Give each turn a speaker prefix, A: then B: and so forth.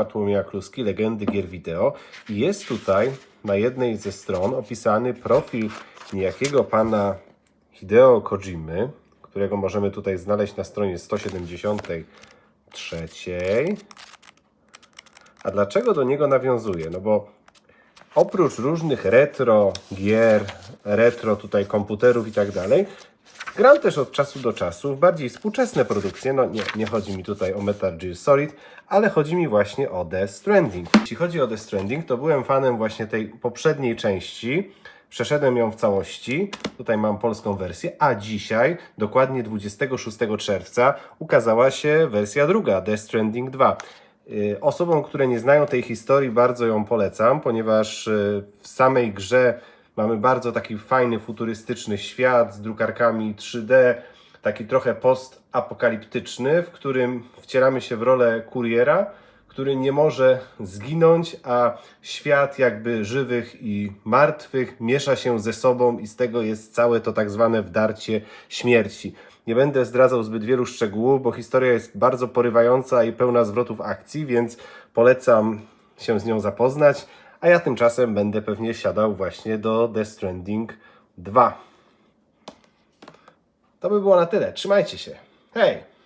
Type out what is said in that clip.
A: Bartłomieja Kluski, Legendy Gier Wideo. I jest tutaj na jednej ze stron opisany profil niejakiego pana Hideo Kojimy, którego możemy tutaj znaleźć na stronie 173. A dlaczego do niego nawiązuję? No bo oprócz różnych retro gier, retro tutaj komputerów i tak dalej, gram też od czasu do czasu w bardziej współczesne produkcje. No nie, nie chodzi mi tutaj o Metal Gear Solid, ale chodzi mi właśnie o Death Stranding. Jeśli chodzi o Death Stranding, to byłem fanem właśnie tej poprzedniej części. Przeszedłem ją w całości. Tutaj mam polską wersję, a dzisiaj, dokładnie 26 czerwca, ukazała się wersja druga, Death Stranding 2. Y, Osobom, które nie znają tej historii, bardzo ją polecam, ponieważ y, w samej grze mamy bardzo taki fajny, futurystyczny świat z drukarkami 3D, taki trochę postapokaliptyczny, w którym wcieramy się w rolę kuriera, który nie może zginąć, a świat jakby żywych i martwych miesza się ze sobą i z tego jest całe to tak zwane wdarcie śmierci. Nie będę zdradzał zbyt wielu szczegółów, bo historia jest bardzo porywająca i pełna zwrotów akcji, więc polecam się z nią zapoznać, a ja tymczasem będę pewnie siadał właśnie do Death Stranding 2. To by było na tyle. Trzymajcie się. Hej!